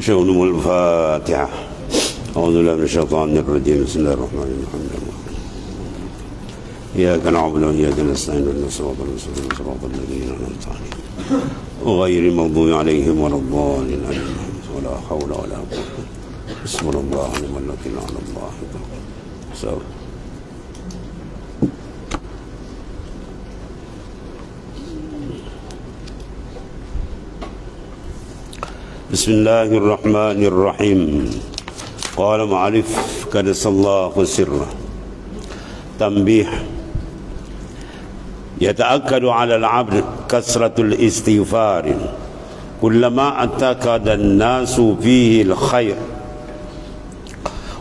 شغلهم الفاتحة. أعوذ بالله من الشيطان الرجيم. بسم الله الرحمن الرحيم. إياك نعبد وإياك نستعين. اهدنا الصراط المستقيم. صراط الذين أنعمت عليهم. غير المغضوب عليهم ولا الضالين. آمين ولا حول ولا قوة بسم الله ونعم الوكيل على الله. سوا بسم الله الرحمن الرحيم. قال معرف كدس الله سره. تنبيه. يتأكد على العبد كثرة الاستغفار. كلما اعتقد الناس فيه الخير.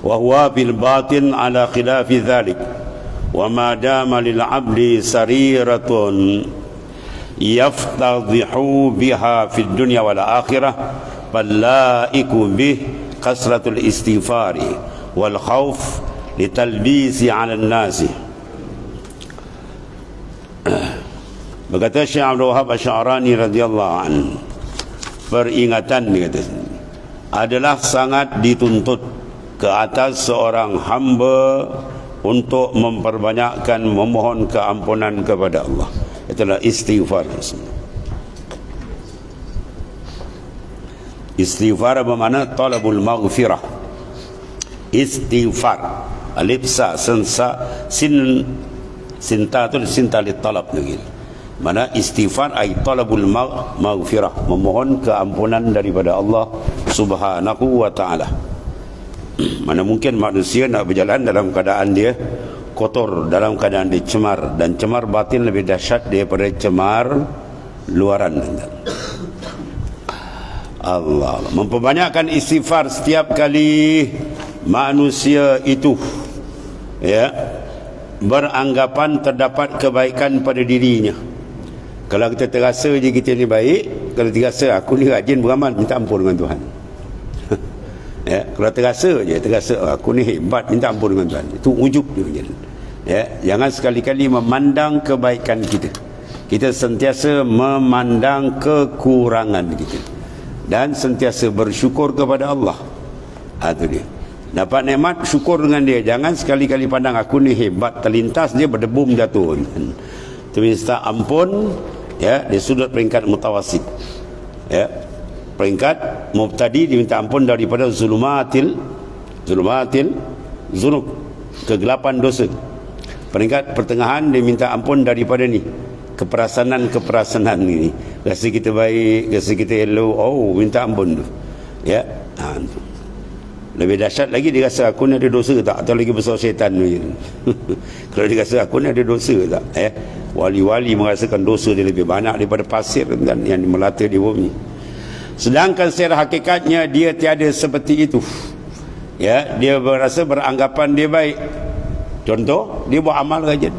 وهو بالباطن على خلاف ذلك. وما دام للعبد سريرة يفتضح بها في الدنيا والآخرة فاللائق به كثرة الاستغفار والخوف لتلبيس على الناس Berkata Syekh Abdul Wahab Asy'arani radhiyallahu an peringatan dia kata adalah sangat dituntut ke atas seorang hamba untuk memperbanyakkan memohon keampunan kepada Allah. Itulah istighfar. Istighfar bermakna talabul maghfirah. Istighfar. Alif sa sensa sin sinta tu sinta li talab lagi. Mana istighfar ay talabul maghfirah, memohon keampunan daripada Allah Subhanahu wa taala. Mana mungkin manusia nak berjalan dalam keadaan dia kotor, dalam keadaan dia cemar dan cemar batin lebih dahsyat daripada cemar luaran. Allah. Memperbanyakkan istighfar setiap kali manusia itu ya beranggapan terdapat kebaikan pada dirinya. Kalau kita terasa je kita ni baik, kalau terasa aku ni rajin beramal minta ampun dengan Tuhan. ya, kalau terasa je terasa oh, aku ni hebat minta ampun dengan Tuhan. Itu ujub dia. Ya, jangan sekali-kali memandang kebaikan kita. Kita sentiasa memandang kekurangan kita dan sentiasa bersyukur kepada Allah. Ha, itu dia. Dapat nikmat syukur dengan dia. Jangan sekali-kali pandang aku ni hebat terlintas dia berdebum jatuh. Itu minta ampun ya di sudut peringkat mutawasid. Ya. Peringkat mubtadi diminta ampun daripada zulumatil zulumatil zunub kegelapan dosa. Peringkat pertengahan diminta ampun daripada ni keperasanan-keperasanan ini. Rasa kita baik, rasa kita elok, oh minta ampun tu. Ya. Ha, tu. Lebih dahsyat lagi dia rasa aku ni ada dosa tak atau lagi besar syaitan ni. Kalau dia rasa aku ni ada dosa tak eh wali-wali merasakan dosa dia lebih banyak daripada pasir dan yang melata di bumi. Sedangkan secara hakikatnya dia tiada seperti itu. Ya, dia berasa beranggapan dia baik. Contoh, dia buat amal rajin.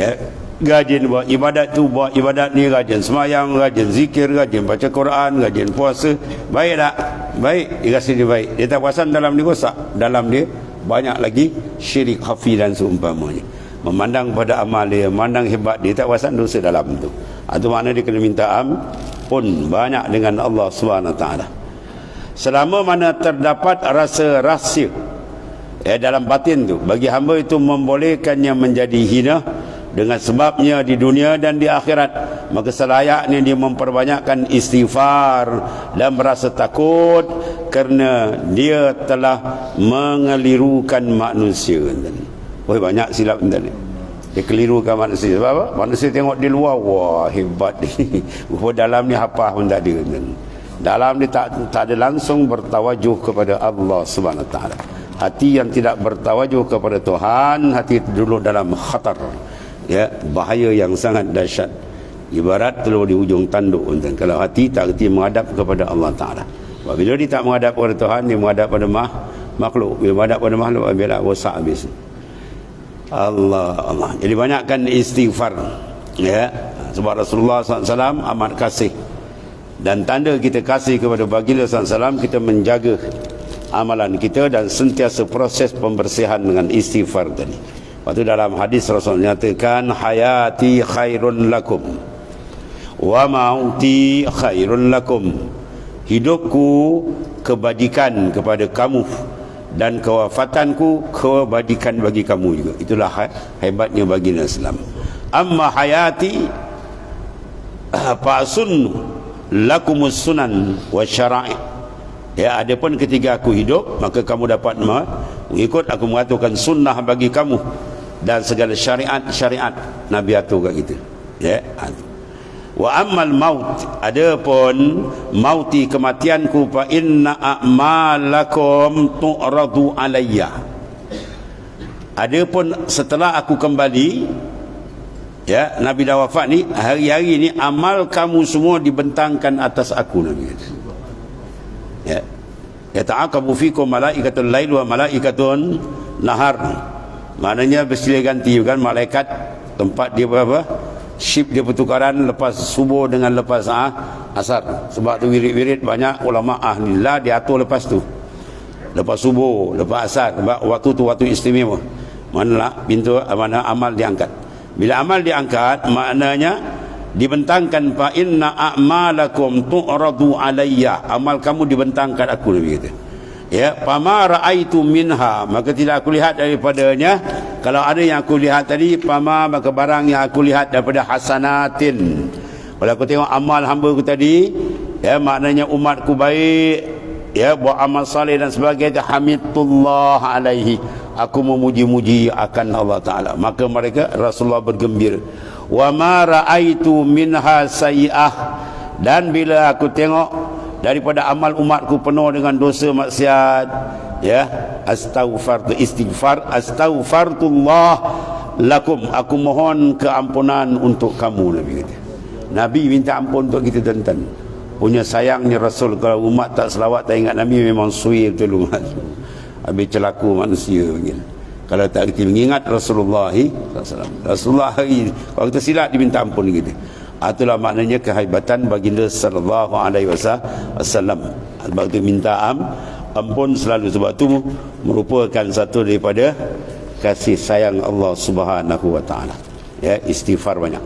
Ya, rajin buat ibadat tu buat ibadat ni rajin semayang rajin zikir rajin baca Quran rajin puasa. Baik tak? Baik. Dia rasa dia baik. Dia tak puasan dalam dia rosak. Dalam dia banyak lagi syirik khafi dan seumpamanya. Memandang pada amal dia memandang hebat dia tak puasan dosa dalam tu. Itu makna dia kena minta pun banyak dengan Allah SWT selama mana terdapat rasa rahsia eh, dalam batin tu bagi hamba itu membolehkannya menjadi hina dengan sebabnya di dunia dan di akhirat maka selayaknya dia memperbanyakkan istighfar. Dan merasa takut kerana dia telah mengelirukan manusia. Oh banyak silap tadi dia kelirukan manusia. Sebab apa? Manusia tengok di luar. Wah hebat ni. Dalam ni apa pun tak ada. Dalam ni tak tak ada langsung bertawajuh kepada Allah taala. Hati yang tidak bertawajuh kepada Tuhan hati dulu dalam khatar ya bahaya yang sangat dahsyat. Ibarat telur di ujung tanduk dan kalau hati tak reti menghadap kepada Allah Taala. Bila dia tak menghadap kepada Tuhan dia menghadap pada mah makhluk. Bila menghadap pada makhluk bila rosak habis. Allah Allah. Jadi banyakkan istighfar. Ya. Sebab Rasulullah SAW amat kasih. Dan tanda kita kasih kepada baginda SAW kita menjaga amalan kita dan sentiasa proses pembersihan dengan istighfar tadi Waktu dalam hadis Rasul nyatakan hayati khairun lakum wa mauti khairun lakum. Hidupku kebajikan kepada kamu dan kewafatanku kebajikan bagi kamu juga. Itulah hebatnya baginda Islam amma hayati fa'sun lakumus sunan wa syara'i ya adapun ketika aku hidup maka kamu dapat mengikut aku mengatakan sunnah bagi kamu dan segala syariat-syariat Nabi atur kat kita. Ya wa ammal maut adapun mauti kematianku fa inna a'malakum tu'radu alayya. Adapun setelah aku kembali ya Nabi dah wafat ni hari-hari ni amal kamu semua dibentangkan atas aku Nabi ya ya. Ta'aqabu fikum malaikatul lail wa malaikatun nahar maknanya bersilih ganti kan malaikat tempat dia apa? Shift dia pertukaran lepas subuh dengan lepas ah, asar. Sebab tu wirid-wirid banyak ulama ahlilah diatur lepas tu. Lepas subuh lepas asar sebab waktu tu waktu istimewa. Manalah pintu mana amal diangkat. Bila amal diangkat maknanya dibentangkan fa inna a'malakum tu'radu alayya. Amal kamu dibentangkan aku Nabi kata ya pama raaitu minha. Maka tidak aku lihat daripadanya. Kalau ada yang aku lihat tadi pama maka barang yang aku lihat daripada hasanatin. Kalau aku tengok amal hamba aku tadi ya maknanya umatku baik ya buat amal saleh dan sebagainya hamidullah alaihi. Aku memuji-muji akan Allah taala. Maka mereka Rasulullah bergembira. Wa ma raaitu minha sayi'ah. Dan bila aku tengok daripada amal umatku penuh dengan dosa maksiat ya. Astaghfar istighfar astaghfarullah lakum. Aku mohon keampunan untuk kamu nabi kata. Nabi minta ampun untuk kita tuan-tuan. Punya sayangnya rasul kalau umat tak selawat tak ingat nabi memang sui betul habis celaku manusia begini kalau tak kita mengingat Rasulullah Rasulullah hari kalau kita silap diminta ampun kita itulah maknanya kehebatan baginda sallallahu alaihi wasallam sebab itu minta am ampun selalu sebab itu merupakan satu daripada kasih sayang Allah Subhanahu wa taala. Ya istighfar banyak.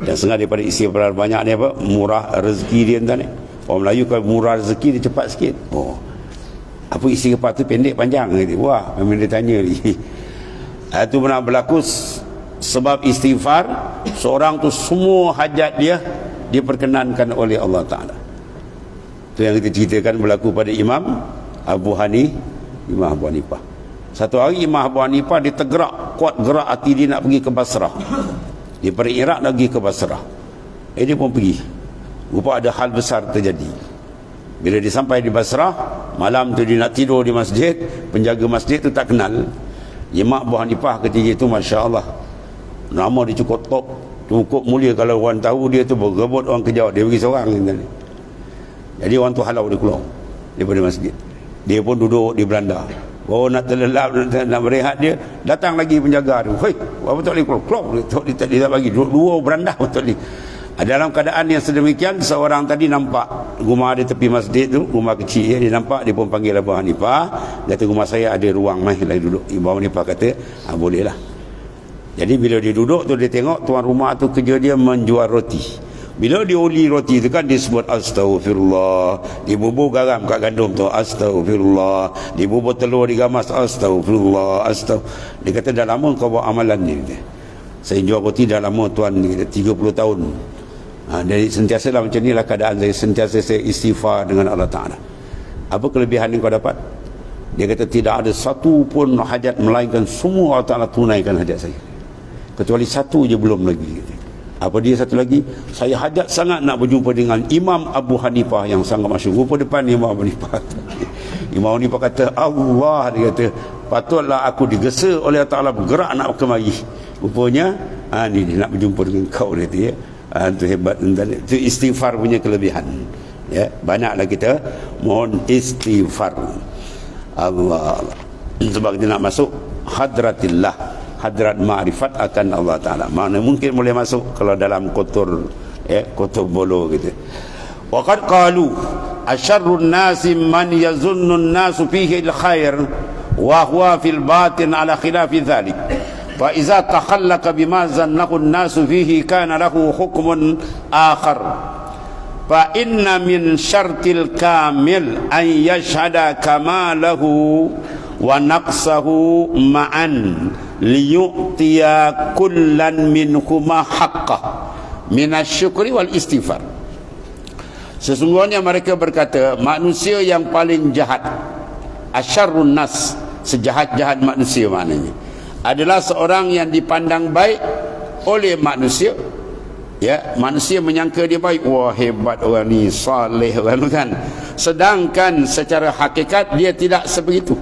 Dan setengah daripada istighfar banyak ni apa? Murah rezeki dia entah ni. Orang Melayu kalau murah rezeki dia cepat sikit. Oh. Apa istighfar tu pendek panjang? Wah memang dia tanya. Ni itu pernah berlaku sebab istighfar seorang tu semua hajat dia diperkenankan oleh Allah Taala. Itu yang kita ceritakan berlaku pada Imam Abu Hani, Imam Abu Hanifah. Satu hari Imam Abu Hanifah dia tergerak kuat gerak hati dia nak pergi ke Basrah. Dia pergi Iraq nak pergi ke Basrah. Eh dia pun pergi. Rupa ada hal besar terjadi. Bila dia sampai di Basrah, malam tu dia nak tidur di masjid, penjaga masjid tu tak kenal. Imam Abu Hanifah ketika itu masya-Allah nama dia cukup top. Cukup mulia. Kalau orang tahu dia tu bergebut orang kejawat dia pergi seorang jadi orang tu halau dia keluar daripada masjid. Dia pun duduk di beranda. Oh nak terlelap nak, nak berehat dia datang lagi penjaga tu. Hei apa tak boleh keluar keluar. Dia tak dia bagi. Dua, dua beranda betul ni. Dalam keadaan yang sedemikian seorang tadi nampak rumah dia tepi masjid tu rumah kecil ya, dia nampak dia pun panggil Abu Hanifah. Kata rumah saya ada ruang mai lagi duduk. Abu Hanifah kata ah, boleh lah jadi bila dia duduk tu dia tengok tuan rumah tu kerja dia menjual roti. Bila dia uli roti tu kan dia sebut astagfirullah. Dia bubur garam kat gandum tu astagfirullah. Dia bubur telur di gamas astagfirullah. Astag. Dia kata dah lama kau buat amalan ni. Saya jual roti dah lama tuan ni. 30 tahun. Ha, jadi sentiasa lah macam ni lah keadaan saya. Sentiasa saya istighfar dengan Allah Ta'ala. Apa kelebihan yang kau dapat? Dia kata tidak ada satu pun hajat melainkan semua Allah Ta'ala tunaikan hajat saya kecuali satu je belum lagi. Apa dia satu lagi? Saya hajat sangat nak berjumpa dengan Imam Abu Hanifah yang sangat masyur rupa depan Imam Abu Hanifah. Imam Abu Hanifah kata Allah dia kata patutlah aku digesa oleh Allah bergerak nak kemari. Rupanya ha, ni dia nak berjumpa dengan kau dia ya. ha, itu hebat itu istighfar punya kelebihan. Ya banyaklah kita mohon istighfar. Allah. Sebab kita nak masuk hadratillah hadrat ma'rifat akan Allah Ta'ala mana mungkin boleh masuk kalau dalam kotor ya, kotor bolo gitu waqad qalu asyarrun nasi man yazunnun nasu fihi al-khair wa huwa fil batin ala khilafi dhalik fa iza takhallaqa bima zannahu an-nasu fihi kana lahu hukmun akhar fa inna min syartil kamil an yashhada kamalahu wa naqsahu ma'an liyu'tiya kullan minhuma haqqah minasyukri wal istighfar. Sesungguhnya mereka berkata manusia yang paling jahat asyarrun nas sejahat-jahat manusia maknanya adalah seorang yang dipandang baik oleh manusia. Ya manusia menyangka dia baik. Wah hebat orang ni saleh orang kan. Sedangkan secara hakikat dia tidak sebegitu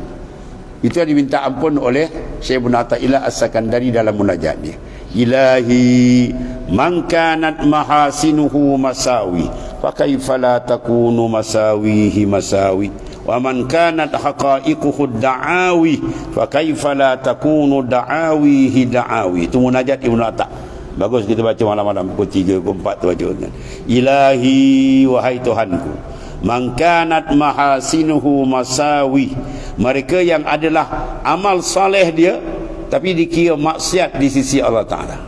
itu yang diminta ampun oleh Syekh Ibn Atta'illah As-Sakandari dalam munajat dia ilahi man kanat mahasinuhu masawi fa kaifa la takunu masawihi masawi wa man kanat haqa'iquhu da'awi fa kaifa la takunu da'awihi da'awi itu munajat Ibn Atta'illah Bagus kita baca malam-malam pukul 3 pukul 4 tu baca. Ilahi wahai Tuhanku. Mangkanat mahasinuhu masawi. Mereka yang adalah amal saleh dia tapi dikira maksiat di sisi Allah Taala.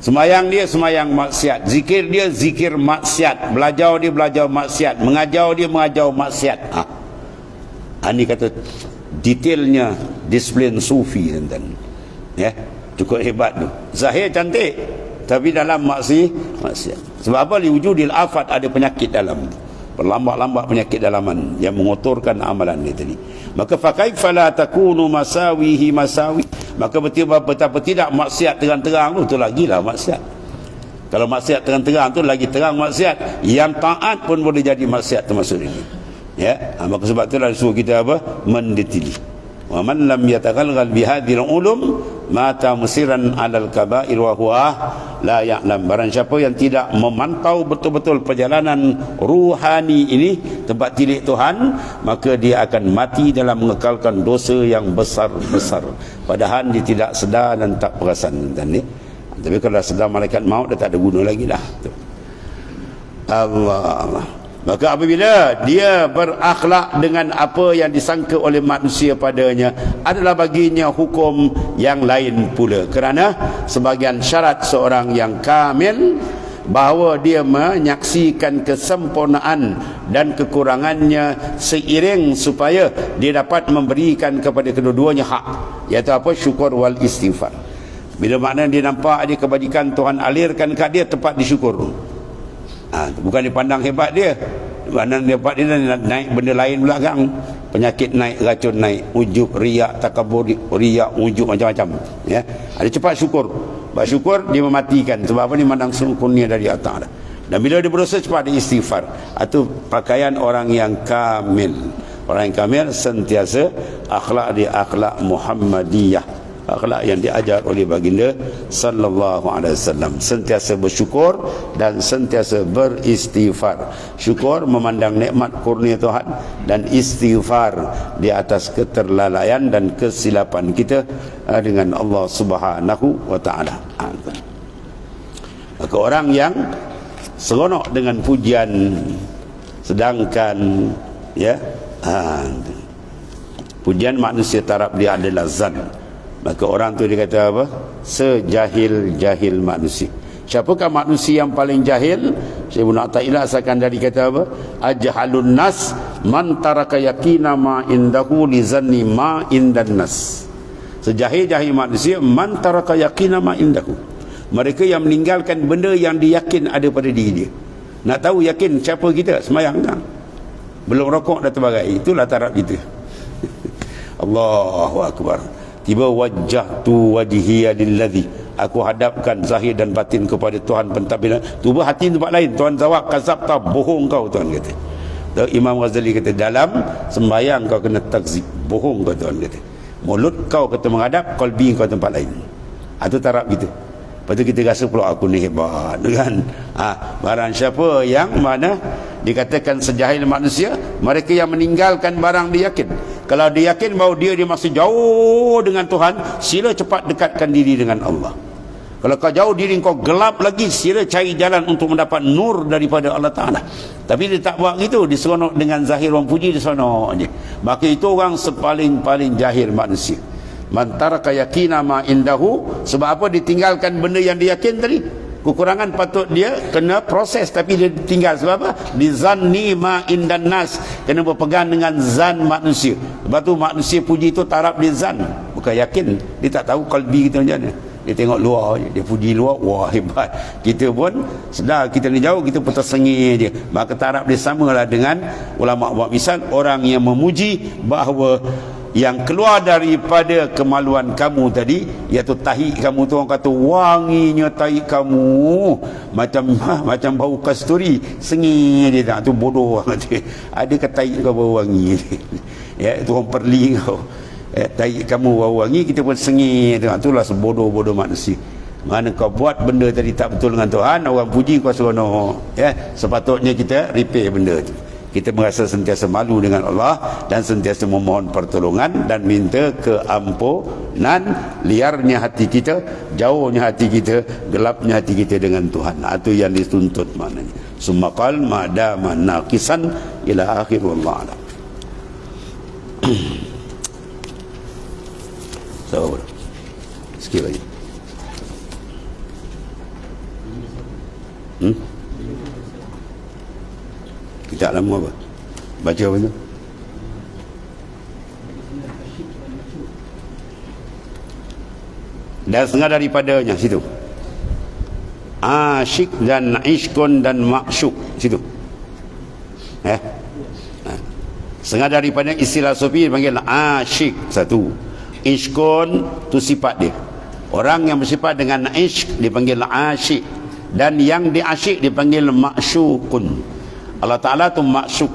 Semayang dia semayang maksiat, zikir dia zikir maksiat, belajar dia belajar maksiat, mengajar dia mengajar maksiat. Ha. Ini kata detailnya disiplin sufi tuan-tuan. Ya. Cukup hebat tu zahir cantik tapi dalam maksi maksiat sebab apa li wujudil afat ada penyakit dalam berlambat-lambat penyakit dalaman yang mengotorkan amalan dia tadi. Maka fakai fala takunu masawihi masawi. Maka betul betapa tidak maksiat terang-terang tu tu lagi lah maksiat. Kalau maksiat terang-terang tu lagi terang maksiat. Yang taat pun boleh jadi maksiat termasuk ini ya ha, maka sebab itulah suruh kita apa? Mendetili wa man lam yataghalghal bihadhil ulum mata musiran alal kabair wa huwa la ya'lam. Barang siapa yang tidak memantau betul-betul perjalanan ruhani ini tempat tilik Tuhan maka dia akan mati dalam mengekalkan dosa yang besar-besar. Padahal dia tidak sedar dan tak perasan. Dan ni tapi kalau sedar malaikat maut dia tak ada guna lagi dah Allah Allah Maka apabila dia berakhlak dengan apa yang disangka oleh manusia padanya adalah baginya hukum yang lain pula. Kerana sebagian syarat seorang yang kamil bahawa dia menyaksikan kesempurnaan dan kekurangannya seiring supaya dia dapat memberikan kepada kedua-duanya hak iaitu apa? Syukur wal istighfar. Bila makna dia nampak ada kebajikan Tuhan alirkan kat dia tempat disyukur ha, bukan dipandang hebat dia. Dia dapat dia naik benda lain belakang penyakit naik racun naik. Ujub riak takabur riak ujub macam-macam. Ya. Ada cepat syukur. Sebab syukur dia mematikan. Sebab apa? Ni mandang sempurna dari atas. Dan bila dia berusaha cepat dia istighfar. Itu pakaian orang yang kamil. Orang yang kamil sentiasa akhlak dia akhlak Muhammadiyah akhlak yang diajar oleh baginda sallallahu alaihi wasallam. Sentiasa bersyukur dan sentiasa beristighfar. Syukur memandang nikmat kurnia Tuhan dan istighfar di atas keterlalaian dan kesilapan kita eh, dengan Allah Subhanahu wa taala. Maka orang yang seronok dengan pujian sedangkan ya ha, pujian manusia taraf dia adalah zan Maka orang tu dia kata apa? Sejahil-jahil manusia. Siapakah manusia yang paling jahil? Syekh Ibn Atta'illah asalkan dari kata apa? Ajhalun nas man taraka yakina ma indahu li zanni ma indan nas. Sejahil-jahil manusia man taraka yakina ma indahu. Mereka yang meninggalkan benda yang diyakin ada pada diri dia. Nak tahu yakin siapa kita? Semayang tak? Belum rokok dah terbagai. Itulah taraf kita. Allahu Akbar tiba wajah tu wajhi lillazi aku hadapkan zahir dan batin kepada Tuhan pentadbiran. Tuba hati tempat lain. Tuhan jawab kazab tak bohong kau Tuhan kata. Dan Imam Ghazali kata dalam sembahyang kau kena takzib bohong kau Tuhan kata. Mulut kau kata menghadap kalbi kau tempat lain. Itu taraf gitu Lepas tu kita rasa pula aku ni hebat kan? Ha, barang siapa yang mana dikatakan sejahil manusia mereka yang meninggalkan barang dia yakin kalau dia yakin bahawa dia, dia masih jauh dengan Tuhan sila cepat dekatkan diri dengan Allah. Kalau kau jauh diri kau gelap lagi sila cari jalan untuk mendapat nur daripada Allah Ta'ala. Tapi dia tak buat gitu dia seronok dengan zahir orang puji dia seronok je. Maka itu orang sepaling-paling jahil manusia. Mantara kayakina ma indahu sebab apa ditinggalkan benda yang dia yakin tadi kekurangan patut dia kena proses tapi dia tinggal. Sebab apa? Di zanni ma indan nas. Kena berpegang dengan zan manusia. Sebab tu manusia puji itu taraf di zan. Bukan yakin. Dia tak tahu kalbi kita macam mana. Dia tengok luar je. Dia puji luar wah hebat. Kita pun sedar kita ni jauh kita pun tersengih je. Maka taraf dia samalah dengan ulama buat misal orang yang memuji bahawa yang keluar daripada kemaluan kamu tadi iaitu tahi kamu tu orang kata wanginya tahi kamu. Macam ha, macam bau kasturi. Sengih dia tak tu bodoh ada kata tahi kau bau wangi? Ya itu orang perli kau. Eh, tahi kamu wangi kita pun sengih tengok itulah sebodoh-bodoh manusia. Mana kau buat benda tadi tak betul dengan Tuhan orang puji kau seronok. Ya sepatutnya kita repair benda tu kita merasa sentiasa malu dengan Allah dan sentiasa memohon pertolongan dan minta keampunan liarnya hati kita jauhnya hati kita gelapnya hati kita dengan Tuhan itu yang dituntut maknanya summa qal ma dama naqisan ila akhir wallahu alam So, sikit lagi. Hmm? Kita lama apa? Baca apa tu? Dan setengah daripadanya situ. Asyik dan iskun dan maksyuk situ. Eh? Ha. Setengah daripada istilah sofi dipanggil asyik satu ishkun tu sifat dia orang yang bersifat dengan ishq dipanggil asyik dan yang diasyik dipanggil maksyukun Allah Ta'ala tu maksyuk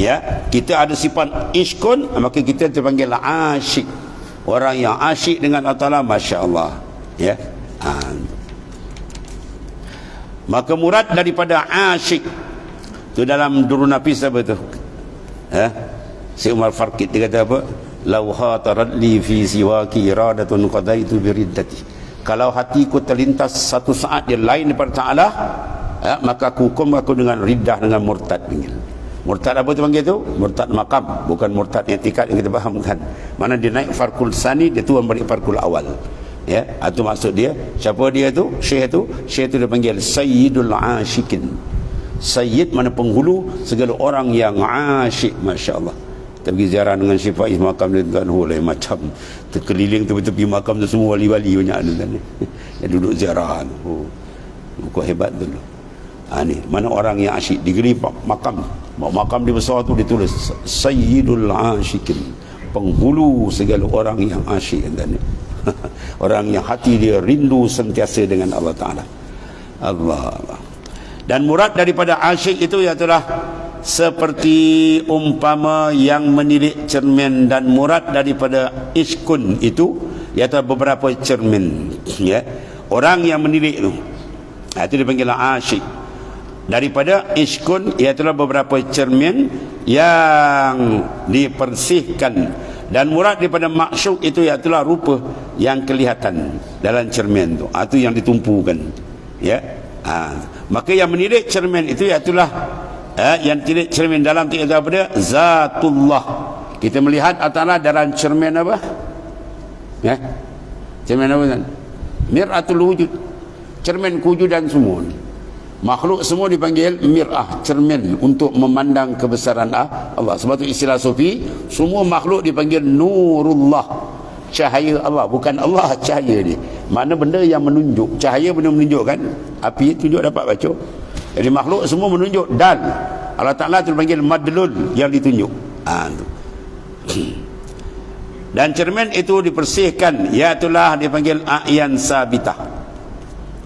ya kita ada sifat ishkun maka kita dipanggil asyik. Orang yang asyik dengan Allah Ta'ala Masya Allah ya ha. maka murad daripada asyik tu dalam durun nafis apa tu? Ha? si Umar Farkit dia kata apa? Lau khatarat li fi siwaki iradatun qadaitu biriddati kalau hatiku terlintas satu saat dia lain daripada Ta'ala ya, maka aku hukum aku dengan riddah dengan murtad panggil. Murtad apa tu panggil tu? Murtad makam bukan murtad yang tikat yang kita fahamkan mana dia naik farkul sani dia tuan balik farkul awal. Ya? Itu maksud dia. Siapa dia tu? Syekh tu? Syekh tu dia panggil sayyidul asyikin sayyid mana penghulu segala orang yang asyik masya-Allah. Kita pergi ziarah dengan Syekh Faiz makam dia tuan oh, macam. Terkeliling tepi-tepi makam tu semua wali-wali banyak tu kan yang duduk ziarah oh buku hebat tu ha, ni. Mana orang yang asyik digeri makam. Makam di besar tu ditulis Sayyidul Asyikin penghulu segala orang yang asyik kan orang yang hati dia rindu sentiasa dengan Allah Ta'ala. Allah, Allah. dan murad daripada asyik itu ialah seperti umpama yang menilik cermin dan murad daripada iskun itu iaitu beberapa cermin ya. Orang yang menilik itu ha, itu dipanggil asyik daripada iskun iaitu beberapa cermin yang dipersihkan. Dan murad daripada maksyuk itu iaitu rupa yang kelihatan dalam cermin itu ha, itu yang ditumpukan ya. Ha. maka yang menilik cermin itu iaitu eh, yang tidak cermin dalam tu itu apa dia? Zatullah. Kita melihat Allah dalam cermin apa? Ya. Cermin apa kan miratul wujud. Cermin kewujudan semua makhluk semua dipanggil mirah cermin untuk memandang kebesaran Allah sebab itu istilah sufi semua makhluk dipanggil nurullah cahaya Allah bukan Allah cahaya dia mana benda yang menunjuk cahaya benda menunjuk kan api tunjuk dapat baca jadi makhluk semua menunjuk dan Allah Ta'ala itu dipanggil madlul yang ditunjuk. Ha, itu. Dan cermin itu dipersihkan. Ya itulah dipanggil a'yan sabitah.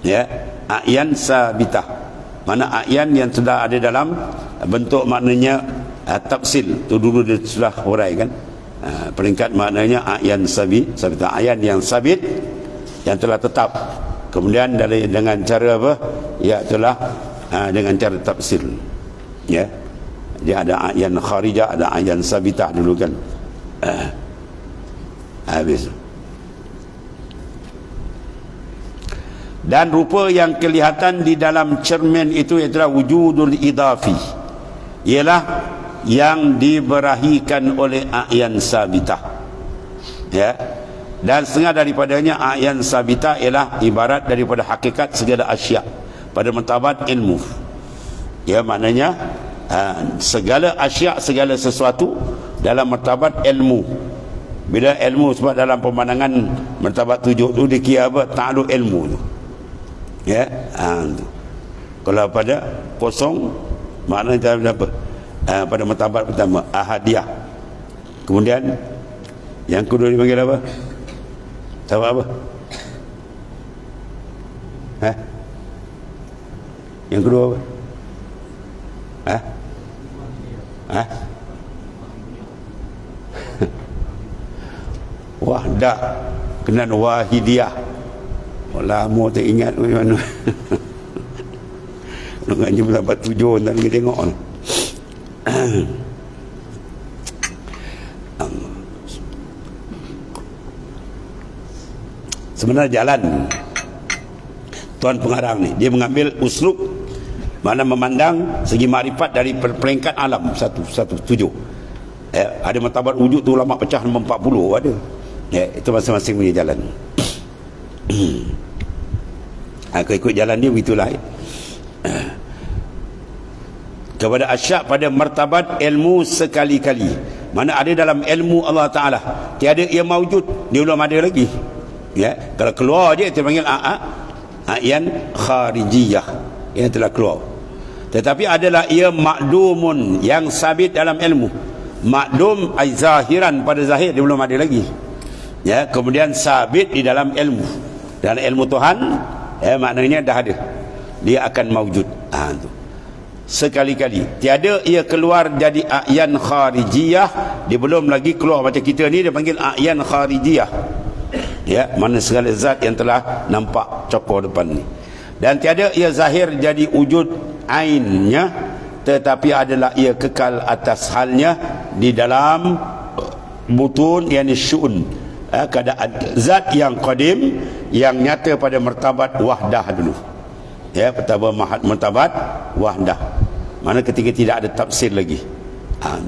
Ya. A'yan sabitah. Mana a'yan yang sudah ada dalam bentuk maknanya uh, tafsil. Itu dulu dia sudah huraikan. Uh, peringkat maknanya a'yan sabit. Sabitah. A'yan yang sabit. Yang telah tetap. Kemudian dari, dengan cara apa? Ya itulah ha, dengan cara tafsir ya dia ada ayan kharijah ada ayan sabitah dulu kan ha. habis dan rupa yang kelihatan di dalam cermin itu ialah wujudul idafi. Ialah yang diberahikan oleh ayan sabitah. Ya. Dan setengah daripadanya ayan sabita ialah ibarat daripada hakikat segala asyak pada martabat ilmu. Ya maknanya uh, segala asyak segala sesuatu dalam martabat ilmu. Bila ilmu sebab dalam pemandangan martabat tujuh tu dikira apa? Ta'aluk ilmu tu ya tu. kalau pada kosong maknanya apa uh, pada martabat pertama ahadiah kemudian yang kedua dipanggil apa Tahu apa? Hah? Yang kedua apa? Hah? Hah? Wahdah kena wahidiyah. Lama tak ingat macam mana. Nak ngaji dapat tujuh tak lagi tengok. sebenarnya jalan. Tuan pengarang ni dia mengambil uslub mana memandang segi marifat dari peringkat alam. Satu satu tujuh. Ya, ada martabat wujud tu ulama pecah nombor 40 ada. Ya, itu masing-masing punya jalan aku ikut jalan dia begitulah ya. kepada asyak pada martabat ilmu sekali-kali. Mana ada dalam ilmu Allah Ta'ala. Tiada ia mawujud dia belum ada lagi. Ya kalau keluar dia kita panggil a'a a'yan kharijiyah. Yang telah keluar. Tetapi adalah ia makdumun yang sabit dalam ilmu. Makdum zahiran pada zahir dia belum ada lagi. Ya kemudian sabit di dalam ilmu. Dalam ilmu Tuhan ya maknanya dah ada. Dia akan mawujud ha, tu. Sekali-kali. Tiada ia keluar jadi a'yan kharijiyah. Dia belum lagi keluar macam kita ni dia panggil a'yan kharijiyah. Ya mana segala zat yang telah nampak cokor depan ni. Dan tiada ia zahir jadi wujud ainnya tetapi adalah ia kekal atas halnya di dalam butun yang syun eh, keadaan zat yang qadim yang nyata pada martabat wahdah dulu. Ya pertama martabat wahdah. Mana ketika tidak ada tafsir lagi. Ha.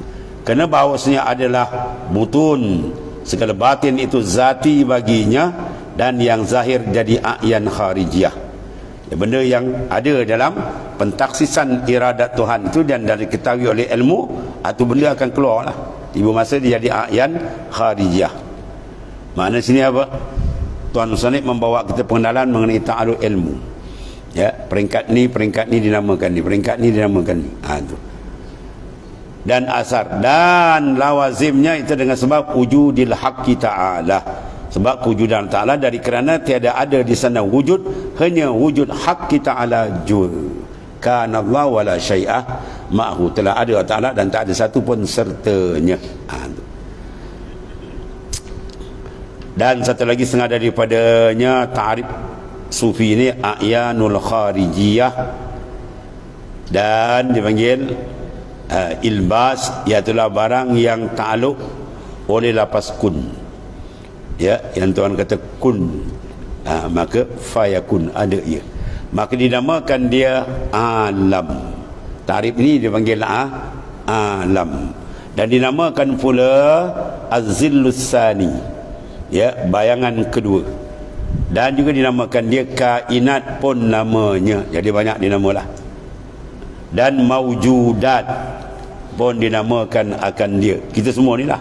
kerana bahawasanya adalah butun segala batin itu zati baginya dan yang zahir jadi a'yan kharijiyah. Ya, benda yang ada dalam pentaksisan iradat Tuhan itu dan dari ketahui oleh ilmu atau benda akan keluar lah tiba masa dia jadi a'yan kharijiyah mana sini apa? Tuan Musanib membawa kita pengenalan mengenai ta'aluk ilmu. Ya peringkat ni peringkat ni dinamakan ni peringkat ni dinamakan ni. Ha, tu. Dan asar. Dan lawazimnya itu dengan sebab wujudil haqqi ta'ala. Sebab kewujudan ta'ala dari kerana tiada ada di sana wujud hanya wujud haqqi ta'ala jul kana Allah wala syai'ah. Ma'hu telah ada ta'ala dan tak ada satu pun sertanya. Ha, dan satu lagi setengah daripadanya ta'arif sufi ini a'yanul kharijiyah. Dan dipanggil uh, ilbas iaitulah barang yang ta'aluk oleh lapas kun. Ya yang tuan kata kun. Uh, maka fayakun ada ia. Maka dinamakan dia alam. Tarif ini dipanggil uh, alam. Dan dinamakan pula azillus sani ya bayangan kedua. Dan juga dinamakan dia kainat pun namanya. Jadi banyak dinamalah. Dan maujudat pun dinamakan akan dia. Kita semua ni lah.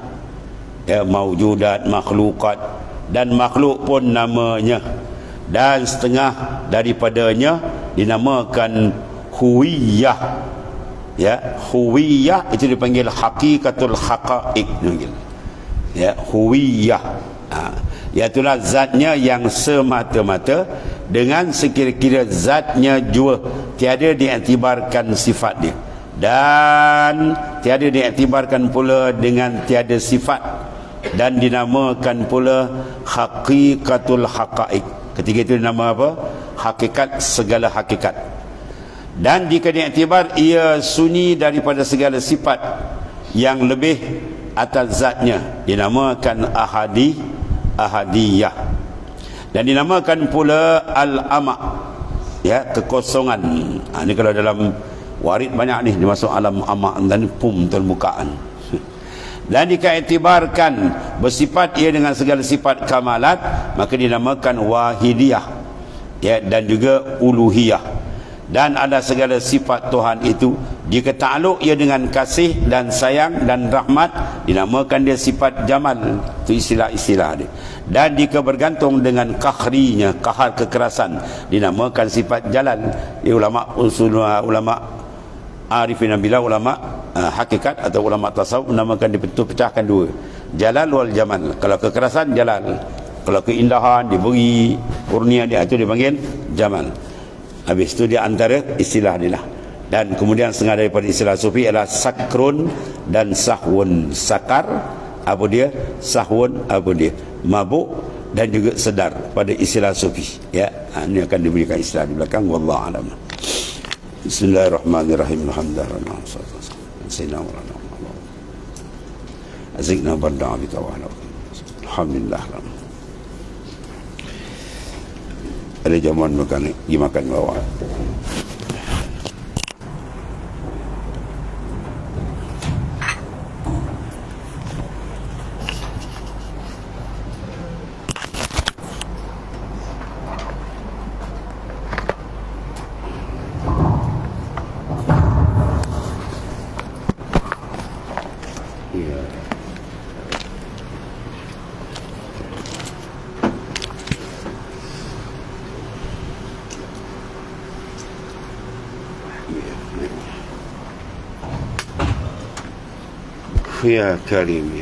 Ya maujudat makhlukat. Dan makhluk pun namanya. Dan setengah daripadanya dinamakan huwiyah. Ya huwiyah itu dipanggil hakikatul haqaiq. Ya huwiyah. Iaitulah zatnya yang semata-mata dengan sekira-kira zatnya jua tiada diiktibarkan sifat dia. Dan tiada diiktibarkan pula dengan tiada sifat. Dan dinamakan pula hakikatul haqaik ketika itu nama apa? Hakikat segala hakikat. Dan jika diiktibar ia sunyi daripada segala sifat yang lebih atas zatnya. Dinamakan ahadi ahadiyah. Dan dinamakan pula al-ama ya kekosongan. Ha, ini kalau dalam warid banyak ni dia masuk alam ama dan pum terbukaan. Dan dikaitibarkan bersifat ia dengan segala sifat kamalat maka dinamakan wahidiyah ya dan juga uluhiyah dan ada segala sifat Tuhan itu. Jika takluk ia dengan kasih dan sayang dan rahmat dinamakan dia sifat jamal. Itu istilah-istilah dia. Dan jika bergantung dengan kahrinya kahar kekerasan dinamakan sifat jalan ya, ulama usul ulama arifin bila ulama uh, hakikat atau ulama tasawuf menamakan dia pecahkan dua. Jalal wal jamal. Kalau kekerasan jalal. Kalau keindahan diberi kurnia dia itu dipanggil jamal Habis itu dia antara istilah ni lah. Dan kemudian setengah daripada istilah sufi adalah sakrun dan sahwun. Sakar, apa dia? Sahwun, apa dia? Mabuk dan juga sedar pada istilah sufi. Ya, ha, ini akan diberikan istilah di belakang. Wallahualam. Bismillahirrahmanirrahim. Alhamdulillah. Wa Azikna barda abita wa Alhamdulillah. Ada jamuan makan pergi makan bawah يا كريم يا رب